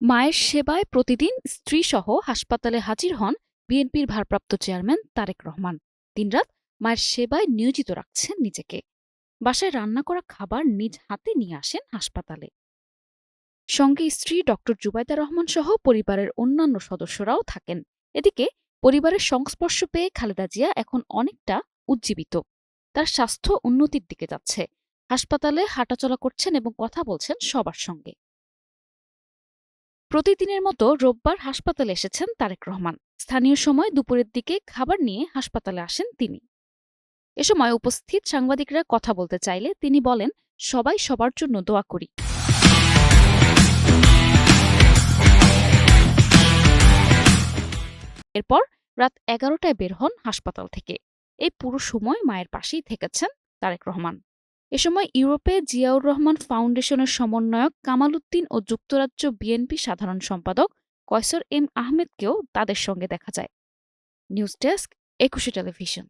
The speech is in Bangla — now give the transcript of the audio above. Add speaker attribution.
Speaker 1: মায়ের সেবায় প্রতিদিন স্ত্রীসহ হাসপাতালে হাজির হন বিএনপির ভারপ্রাপ্ত চেয়ারম্যান তারেক রহমান। দিনরাত মায়ের সেবায় নিয়োজিত রাখছেন নিজেকে। বাসায় রান্না করা খাবার নিজ হাতে নিয়ে আসেন হাসপাতালে। সঙ্গে স্ত্রী ডক্টর জুবাইদা রহমান সহ পরিবারের অন্যান্য সদস্যরাও থাকেন। এদিকে পরিবারের সংস্পর্শ পেয়ে খালেদা জিয়া এখন অনেকটা উজ্জীবিত। তার স্বাস্থ্য উন্নতির দিকে যাচ্ছে। হাসপাতালে হাঁটাচলা করছেন এবং কথা বলছেন সবার সঙ্গে। প্রতিদিনের মতো রোববার হাসপাতালে এসেছেন তারেক রহমান। স্থানীয় সময় দুপুরের দিকে খাবার নিয়ে হাসপাতালে আসেন তিনি। এ সময় উপস্থিত সাংবাদিকরা কথা বলতে চাইলে তিনি বলেন, সবাই সবার জন্য দোয়া করি। এরপর রাত এগারোটায় বের হন হাসপাতাল থেকে। এই পুরো সময় মায়ের পাশেই থেকেছেন তারেক রহমান। এ সময় ইউরোপে জিয়াউর রহমান ফাউন্ডেশনের সমন্বয়ক কামাল উদ্দিন ও যুক্তরাজ্য বিএনপি সাধারণ সম্পাদক কয়সর এম আহমেদকেও তাদের সঙ্গে দেখা যায়। News desk Ekushey television.